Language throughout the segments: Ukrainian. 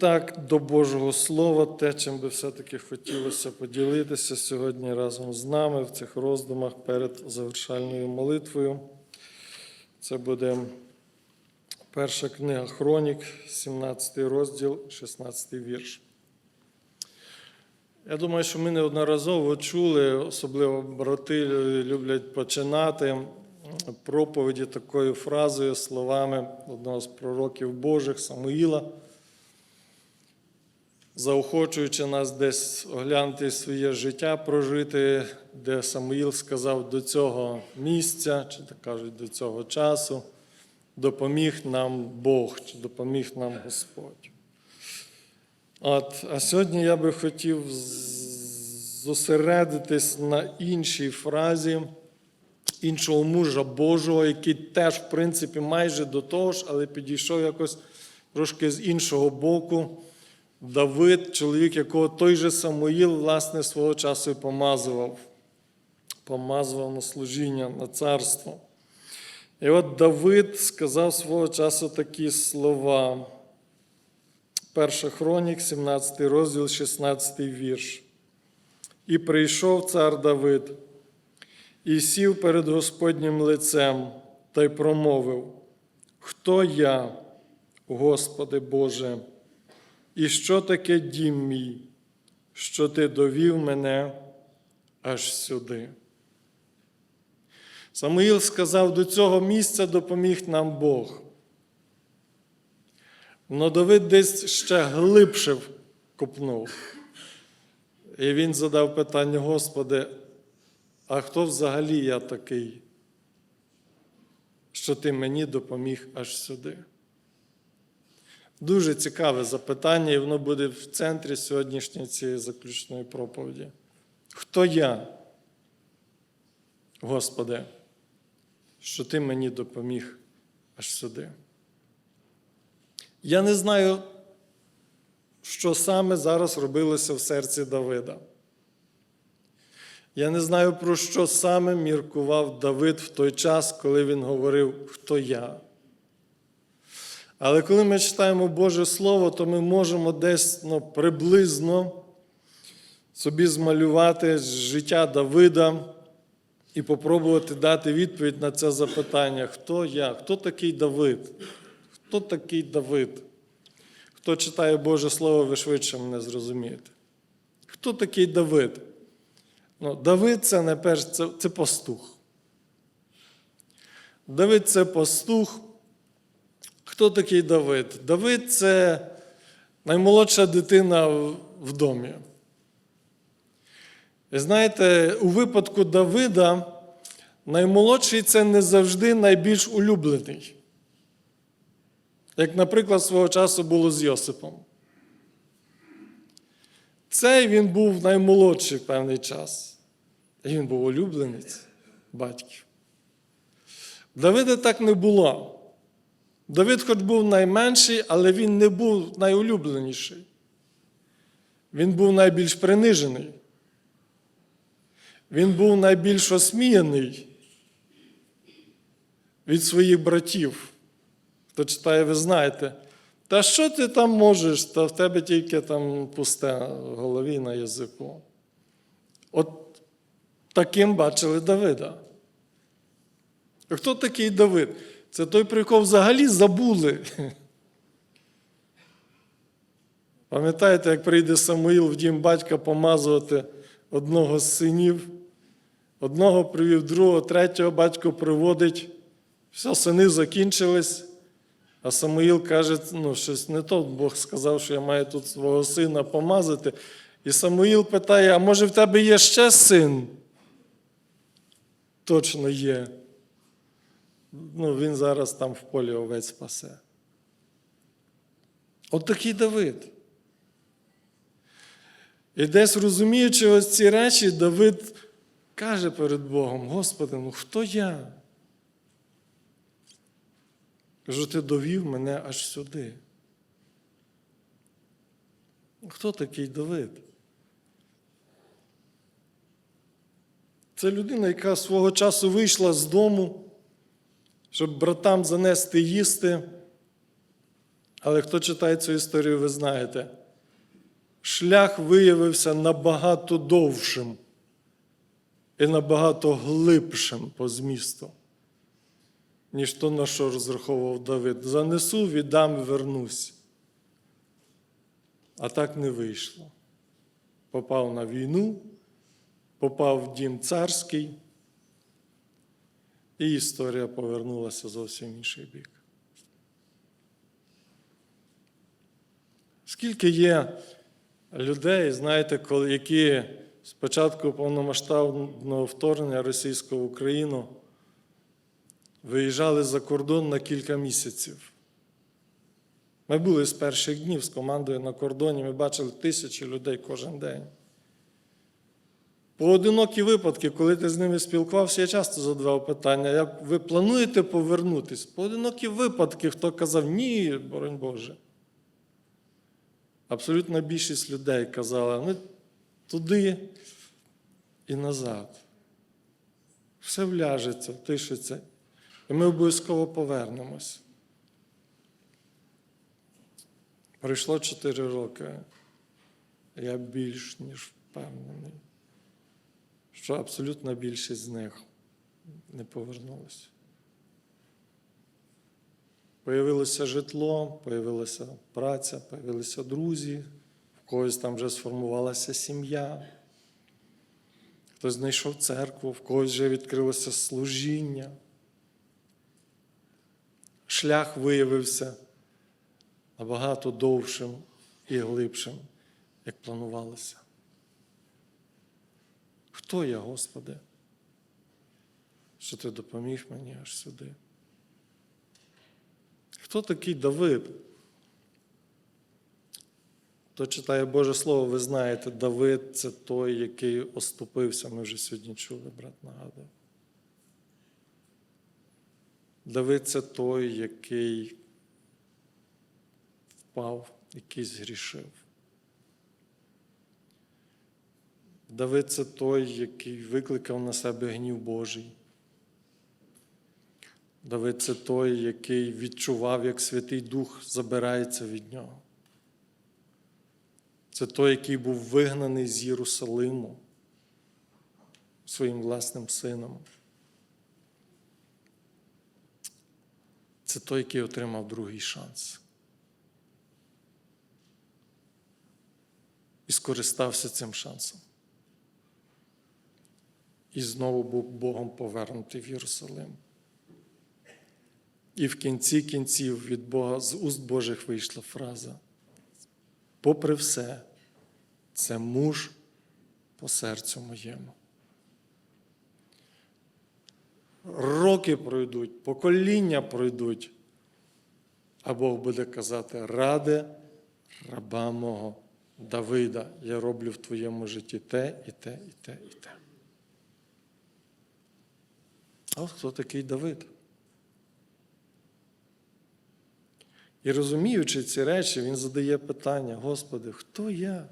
так, до Божого Слова, те, чим би все-таки хотілося поділитися сьогодні разом з нами в цих роздумах перед завершальною молитвою. Це буде перша книга Хронік, 17 розділ, 16 вірш. Я думаю, що ми неодноразово чули, особливо брати люблять починати проповіді такою фразою, словами одного з пророків Божих Самуїла, заохочуючи нас десь оглянути своє життя, прожити, де Самуїл сказав до цього місця, чи так кажуть, до цього часу, допоміг нам Бог, чи допоміг нам Господь. От, а сьогодні я би хотів зосередитись на іншій фразі іншого мужа Божого, який теж, в принципі, майже до того ж, але підійшов якось трошки з іншого боку. Давид, чоловік, якого той же Самуїл, власне, свого часу і помазував, помазував на служіння, на царство. І от Давид сказав свого часу такі слова. Перша хронік, 17 розділ, 16 вірш. І прийшов цар Давид, і сів перед Господнім лицем та й промовив: Хто я, Господи Боже, і що таке дім мій, що Ти довів мене аж сюди? Самуїл сказав, до цього місця допоміг нам Бог. Но Давид десь ще глибше копнув. І він задав питання, Господи, а хто взагалі я такий, що ти мені допоміг аж сюди? Дуже цікаве запитання, і воно буде в центрі сьогоднішньої цієї заключної проповіді. Хто я, Господи, що ти мені допоміг аж сюди? Я не знаю, що саме зараз робилося в серці Давида. Я не знаю, про що саме міркував Давид в той час, коли він говорив, хто я. Але коли ми читаємо Боже Слово, то ми можемо десь ну, приблизно собі змалювати життя Давида і попробувати дати відповідь на це запитання: хто я? Хто такий Давид? Хто такий Давид? Хто читає Боже Слово, ви швидше мене зрозумієте. Хто такий Давид? Ну, Давид це не перш, це, це пастух. Давид це пастух. Хто такий Давид? Давид це наймолодша дитина в, домі. І знаєте, у випадку Давида наймолодший це не завжди найбільш улюблений. Як, наприклад, свого часу було з Йосипом. Цей він був наймолодший певний час. І він був улюбленець батьків. Давида так не було. Давид, хоч був найменший, але він не був найулюбленіший. Він був найбільш принижений. Він був найбільш осміяний від своїх братів. Хто читає, ви знаєте, та що ти там можеш, та в тебе тільки там пусте в голові на язику. От таким бачили Давида. Хто такий Давид? Це той, про якого взагалі забули. Пам'ятаєте, як прийде Самуїл в дім батька помазувати одного з синів, одного привів, другого, третього батько приводить, все, сини закінчились. А Самуїл каже, ну, щось не то, Бог сказав, що я маю тут свого сина помазати. І Самуїл питає: а може в тебе є ще син? Точно є. Ну, Він зараз там в полі овець пасе. От такий Давид. І десь розуміючи ось ці речі, Давид каже перед Богом: Господи, ну хто я? Кажу, ти довів мене аж сюди. Хто такий Давид? Це людина, яка свого часу вийшла з дому, щоб братам занести їсти. Але хто читає цю історію, ви знаєте, шлях виявився набагато довшим і набагато глибшим по змісту, ніж то, на що розраховував Давид. Занесу, віддам вернусь. А так не вийшло. Попав на війну, попав в дім царський, і історія повернулася зовсім інший бік. Скільки є людей, знаєте, які з початку повномасштабного вторгнення російського в Україну виїжджали за кордон на кілька місяців. Ми були з перших днів з командою на кордоні, ми бачили тисячі людей кожен день. Поодинокі випадки, коли ти з ними спілкувався, я часто задавав питання, як ви плануєте повернутись? Поодинокі випадки, хто казав ні, боронь Боже. Абсолютна більшість людей казала, ну туди і назад. Все вляжеться, втишиться. І ми обов'язково повернемось. Пройшло 4 роки. Я більш ніж впевнений, що абсолютна більшість з них не повернулася. Появилося житло, появилася праця, появилися друзі, в когось там вже сформувалася сім'я, хтось знайшов церкву, в когось вже відкрилося служіння. Шлях виявився набагато довшим і глибшим, як планувалося. Хто я, Господи, що ти допоміг мені аж сюди? Хто такий Давид? Хто читає Боже Слово, ви знаєте, Давид це той, який оступився. Ми вже сьогодні чули, брат нагадав. Давид це той, який впав, який згрішив. Давид це той, який викликав на себе гнів Божий. Давид це той, який відчував, як Святий Дух забирається від нього. Це той, який був вигнаний з Єрусалиму своїм власним сином. Це той, який отримав другий шанс. І скористався цим шансом. І знову був Богом повернутий в Єрусалим. І в кінці кінців від Бога з уст Божих вийшла фраза. Попри все, це муж по серцю моєму. Роки пройдуть, покоління пройдуть, а Бог буде казати, ради раба мого Давида, я роблю в твоєму житті те, і те, і те, і те. А хто такий Давид? І розуміючи ці речі, він задає питання: Господи, хто я?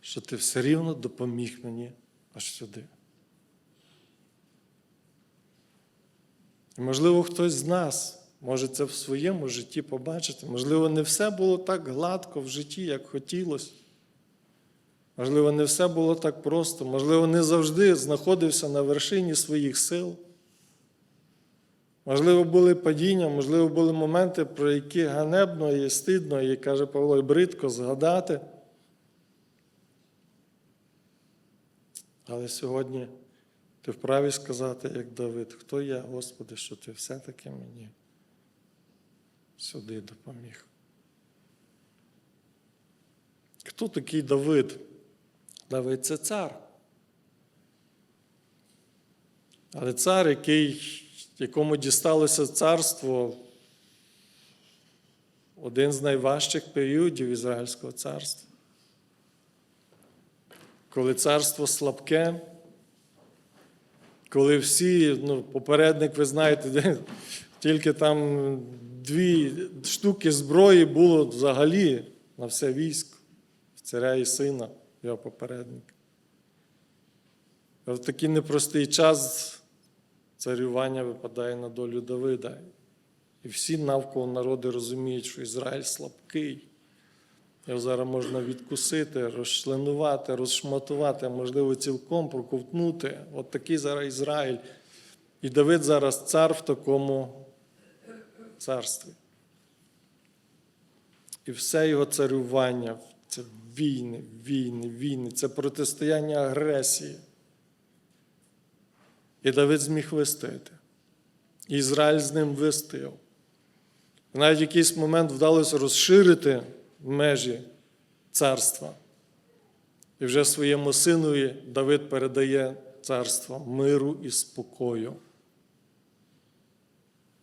Що ти все рівно допоміг мені аж сюди. І, можливо, хтось з нас може це в своєму житті побачити. Можливо, не все було так гладко в житті, як хотілося. Можливо, не все було так просто, можливо, не завжди знаходився на вершині своїх сил. Можливо, були падіння, можливо, були моменти, про які ганебно і стидно, і каже Павло, і бридко згадати. Але сьогодні ти вправі сказати, як Давид, хто я, Господи, що ти все-таки мені сюди допоміг. Хто такий Давид? Давид це цар. Але цар, який якому дісталося царство один з найважчих періодів Ізраїльського царства. Коли царство слабке, коли всі, ну, попередник, ви знаєте, тільки там дві штуки зброї було взагалі на все військо, царя і сина, його попередник. В такий непростий час царювання випадає на долю Давида. І всі навколо народи розуміють, що Ізраїль слабкий. Його зараз можна відкусити, розчленувати, розшматувати, можливо, цілком проковтнути. От такий зараз Ізраїль. І Давид зараз цар в такому царстві. І все його царювання це війни, війни, війни, це протистояння агресії. І Давид зміг вистояти. Ізраїль з ним вистояв. Навіть в якийсь момент вдалося розширити межі царства. І вже своєму синові Давид передає царство миру і спокою.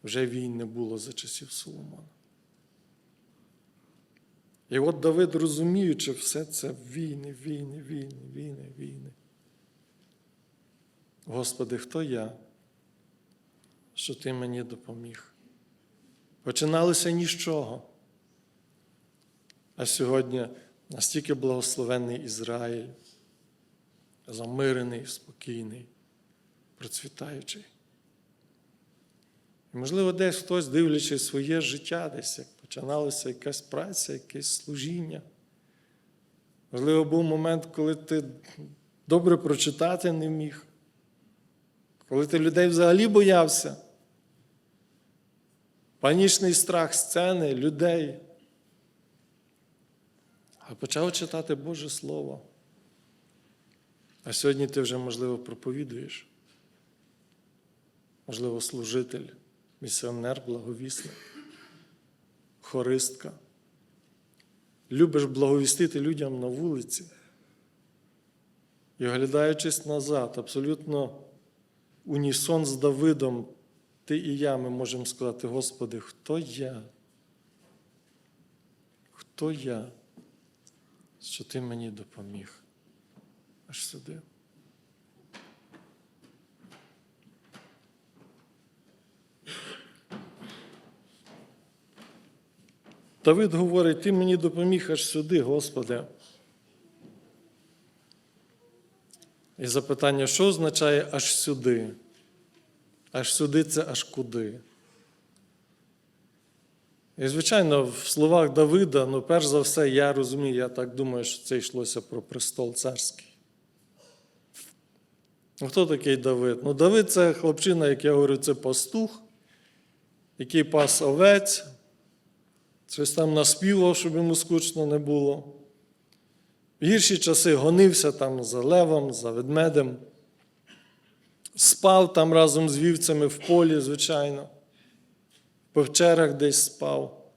Вже війн не було за часів Соломона. І от Давид, розуміючи все це війни, війни, війни, війни, війни. Господи, хто я, що Ти мені допоміг? Починалося ні з чого. А сьогодні настільки благословенний Ізраїль, замирений, спокійний, процвітаючий. І, можливо, десь хтось, дивлячись своє життя, десь як починалася якась праця, якесь служіння. Можливо, був момент, коли ти добре прочитати не міг, коли ти людей взагалі боявся. Панічний страх сцени, людей. А почав читати Боже Слово. А сьогодні ти вже, можливо, проповідуєш. Можливо, служитель, місіонер, благовісник, хористка. Любиш благовістити людям на вулиці. І оглядаючись назад, абсолютно унісон з Давидом, ти і я ми можемо сказати, Господи, хто я? Хто я? Що ти мені допоміг аж сюди. Давид говорить, ти мені допоміг аж сюди, Господи. І запитання, що означає аж сюди? Аж сюди це аж куди? І, звичайно, в словах Давида, ну, перш за все, я розумію, я так думаю, що це йшлося про престол царський. Ну, Хто такий Давид? Ну, Давид це хлопчина, як я говорю, це пастух, який пас овець, щось там наспівав, щоб йому скучно не було. В гірші часи гонився там за левом, за ведмедем, спав там разом з вівцями в полі, звичайно, в певчерах десь спав.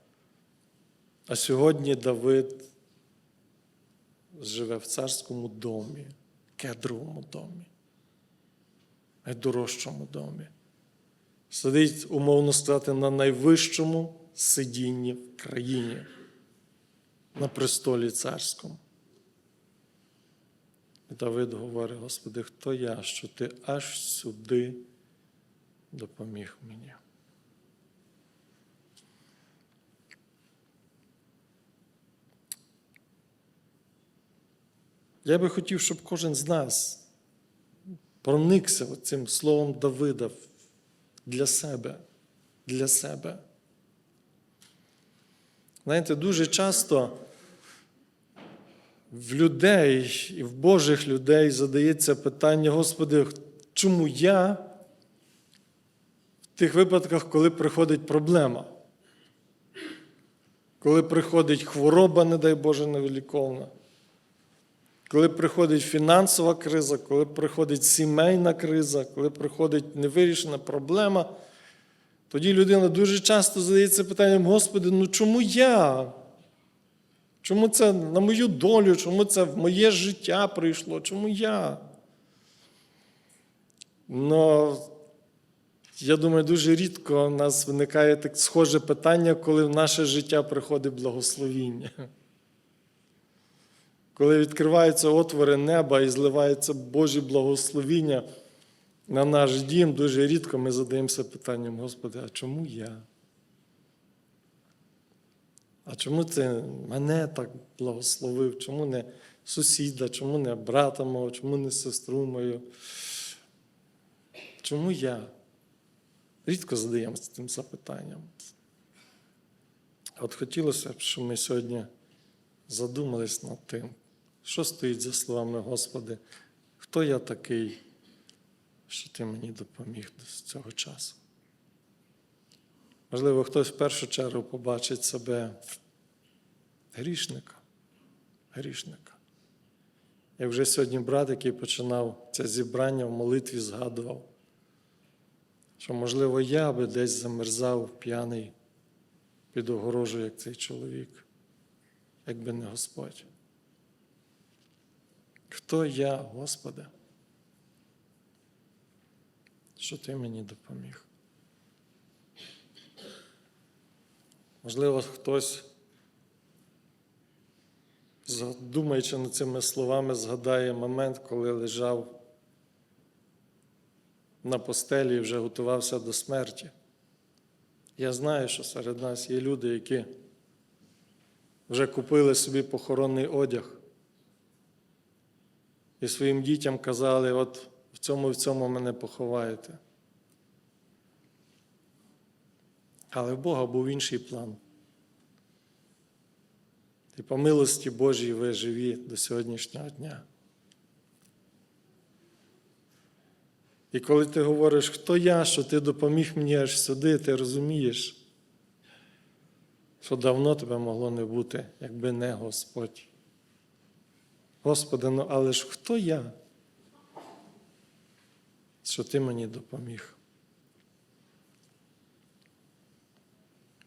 А сьогодні Давид живе в царському домі, кедровому домі, найдорожчому домі. Сидить, умовно сказати, на найвищому сидінні в країні, на престолі царському. І Давид говорить, Господи, хто я, що ти аж сюди допоміг мені. Я би хотів, щоб кожен з нас проникся цим словом Давида для себе, для себе. Знаєте, дуже часто в людей і в Божих людей задається питання, Господи, чому я в тих випадках, коли приходить проблема? Коли приходить хвороба, не дай Боже, невиліковна, коли приходить фінансова криза, коли приходить сімейна криза, коли приходить невирішена проблема, тоді людина дуже часто задається питанням, Господи, ну чому я? Чому це на мою долю, чому це в моє життя прийшло? Чому я? Ну, я думаю, дуже рідко у нас виникає так схоже питання, коли в наше життя приходить благословіння. Коли відкриваються отвори неба і зливаються Божі благословіння на наш дім, дуже рідко ми задаємося питанням, Господи, а чому я? А чому це мене так благословив? Чому не сусіда, чому не брата мого, чому не сестру мою? Чому я? рідко задаємося цим запитанням. От хотілося б, щоб ми сьогодні задумались над тим, що стоїть за словами Господи, хто я такий, що ти мені допоміг з цього часу. Можливо, хтось в першу чергу побачить себе грішника, грішника. Як вже сьогодні брат, який починав це зібрання в молитві, згадував, що, можливо, я би десь замерзав п'яний під огорожу, як цей чоловік, якби не Господь. Хто я, Господи? Що ти мені допоміг? Можливо, хтось, думаючи над цими словами, згадає момент, коли лежав на постелі і вже готувався до смерті. Я знаю, що серед нас є люди, які вже купили собі похоронний одяг і своїм дітям казали, от в цьому і в цьому мене поховаєте. Але в Бога був інший план. І по милості Божій ви живі до сьогоднішнього дня. І коли ти говориш, хто я, що ти допоміг мені аж сюди, ти розумієш, що давно тебе могло не бути, якби не Господь. Господи, ну але ж хто я? Що ти мені допоміг?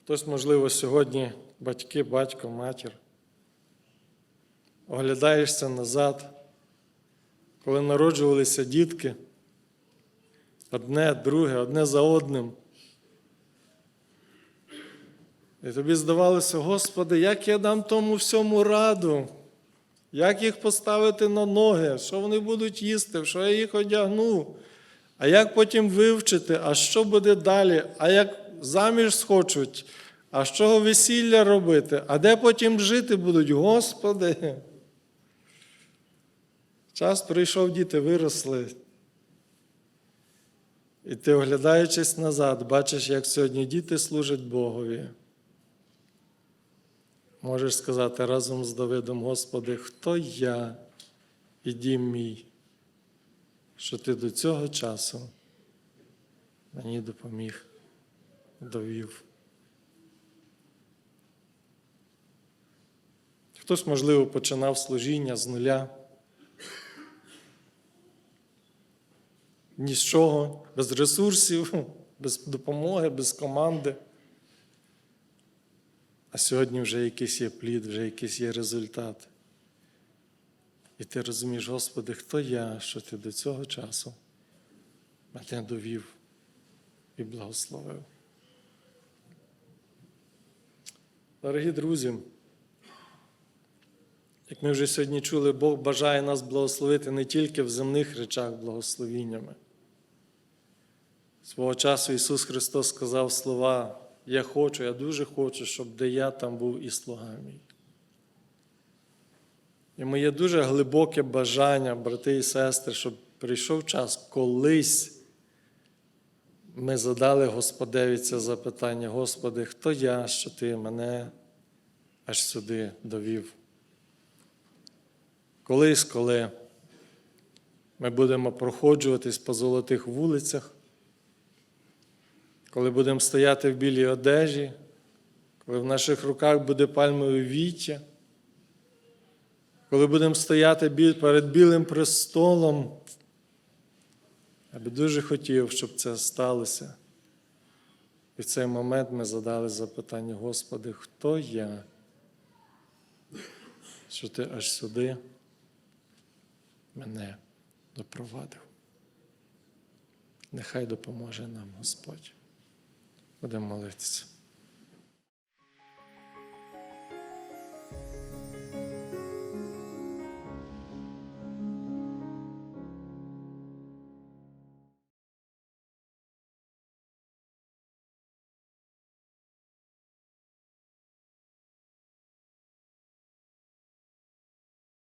Хтось, можливо, сьогодні батьки, батько, матір. Оглядаєшся назад, коли народжувалися дітки, одне, друге, одне за одним. І тобі здавалося, Господи, як я дам тому всьому раду, як їх поставити на ноги, що вони будуть їсти, що я їх одягну, а як потім вивчити, а що буде далі, а як заміж схочуть, а з чого весілля робити, а де потім жити будуть, Господи. Час прийшов, діти виросли. І ти, оглядаючись назад, бачиш, як сьогодні діти служать Богові. Можеш сказати разом з Давидом, Господи, хто я і дім мій, що ти до цього часу мені допоміг, довів. Хтось, можливо, починав служіння з нуля. Ні з чого, без ресурсів, без допомоги, без команди. А сьогодні вже якийсь є плід, вже якийсь є результат. І ти розумієш, Господи, хто я, що ти до цього часу мене довів і благословив. Дорогі друзі, як ми вже сьогодні чули, Бог бажає нас благословити не тільки в земних речах благословіннями. Свого часу Ісус Христос сказав слова, я хочу, я дуже хочу, щоб де я там був і слуга мій. І моє дуже глибоке бажання, брати і сестри, щоб прийшов час колись ми задали Господеві це запитання, Господи, хто я, що Ти мене аж сюди довів? Колись, коли ми будемо проходжуватись по золотих вулицях, коли будемо стояти в білій одежі, коли в наших руках буде пальмове віття, коли будемо стояти перед білим престолом, я би дуже хотів, щоб це сталося. І в цей момент ми задали запитання, Господи, хто я? Що ти аж сюди мене допровадив? Нехай допоможе нам Господь. Будемо молитися.